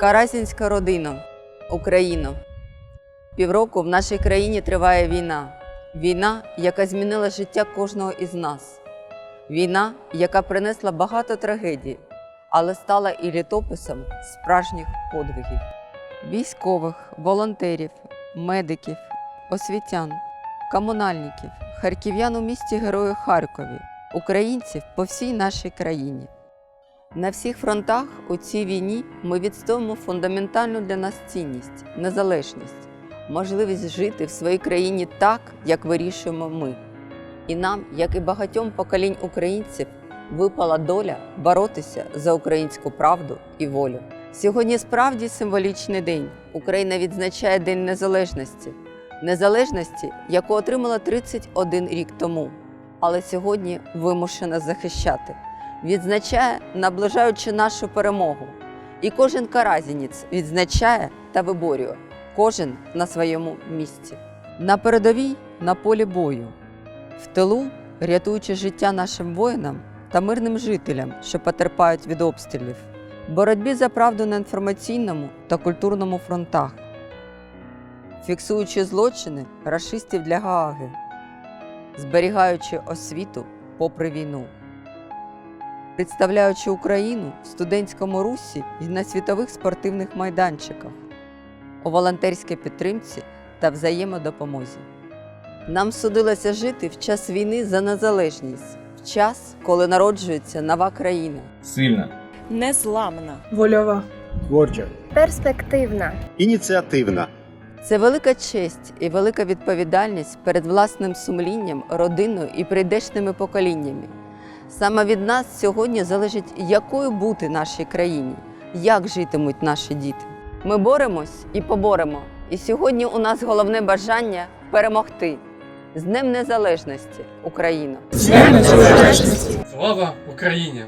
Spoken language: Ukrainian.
Карасінська родина, Україна. Півроку в нашій країні триває війна. Війна, яка змінила життя кожного із нас. Війна, яка принесла багато трагедій, але стала і літописом справжніх подвигів. Військових, волонтерів, медиків, освітян, комунальників, харків'ян у місті Герої Харкові, українців по всій нашій країні. На всіх фронтах у цій війні ми відстоюємо фундаментальну для нас цінність незалежність, можливість жити в своїй країні так, як вирішуємо ми. І нам, як і багатьом поколінь українців, випала доля боротися за українську правду і волю. Сьогодні справді символічний день. Україна відзначає День Незалежності, незалежності, яку отримала 31 рік тому, але сьогодні вимушена захищати відзначає, наближаючи нашу перемогу. І кожен каразінець відзначає та виборює, кожен на своєму місці. На передовій на полі бою, в тилу, рятуючи життя нашим воїнам та мирним жителям, що потерпають від обстрілів, боротьбі за правду на інформаційному та культурному фронтах, фіксуючи злочини рашистів для Гааги, зберігаючи освіту попри війну представляючи Україну в студентському русі і на світових спортивних майданчиках, у волонтерській підтримці та взаємодопомозі. Нам судилося жити в час війни за незалежність, в час, коли народжується нова країна. Сильна, незламна. Вольова. Творча. перспективна, Ініціативна. Це велика честь і велика відповідальність перед власним сумлінням, родиною і прийдешними поколіннями. Саме від нас сьогодні залежить, якою бути нашій країні, як житимуть наші діти. Ми боремось і поборемо. І сьогодні у нас головне бажання перемогти. З Днем Незалежності, Україна! Слава Україні!